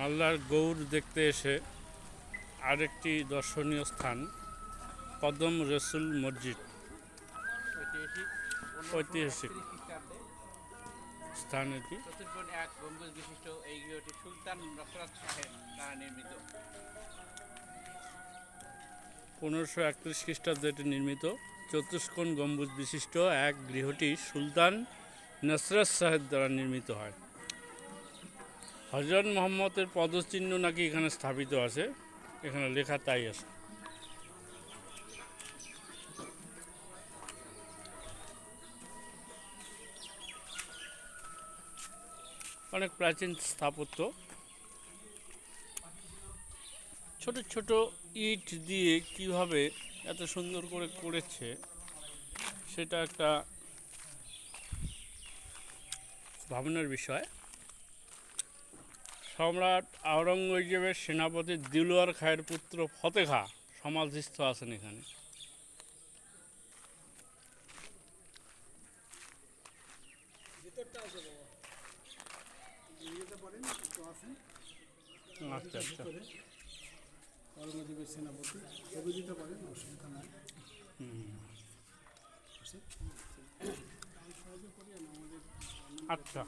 মালদার গৌর দেখতে এসে আরেকটি দর্শনীয় স্থান কদম রসুল মসজিদ। ঐতিহাসিক। স্থান এটি। এক গম্বুজ বিশিষ্ট এই গৃহটি সুলতান নসরাত সাহেব দ্বারা নির্মিত। পনেরোশো একত্রিশ খ্রিস্টাব্দে এটি নির্মিত। চতুষ্কোণ গম্বুজ বিশিষ্ট এক গৃহটি সুলতান নসরত সাহেব দ্বারা নির্মিত হয়। হজরত মোহাম্মদের পদচিহ্ন নাকি এখানে স্থাপিত আছে? এখানে লেখা তাই আছে। অনেক প্রাচীন স্থাপত্য। ছোট ছোট ইট দিয়ে কীভাবে এত সুন্দর করে করেছে, সেটা একটা ভাবনার বিষয়। সম্রাট আওরঙ্গজেবের সেনাপতি দিলুয়ার খায়ের পুত্র ফতে খা সমাধিস্থ আছেন এখানে। আচ্ছা আচ্ছা। ঔরঙ্গজেবের সেনাপতি ছবি দিতে পারেন অসুবিধা নাই। আচ্ছা।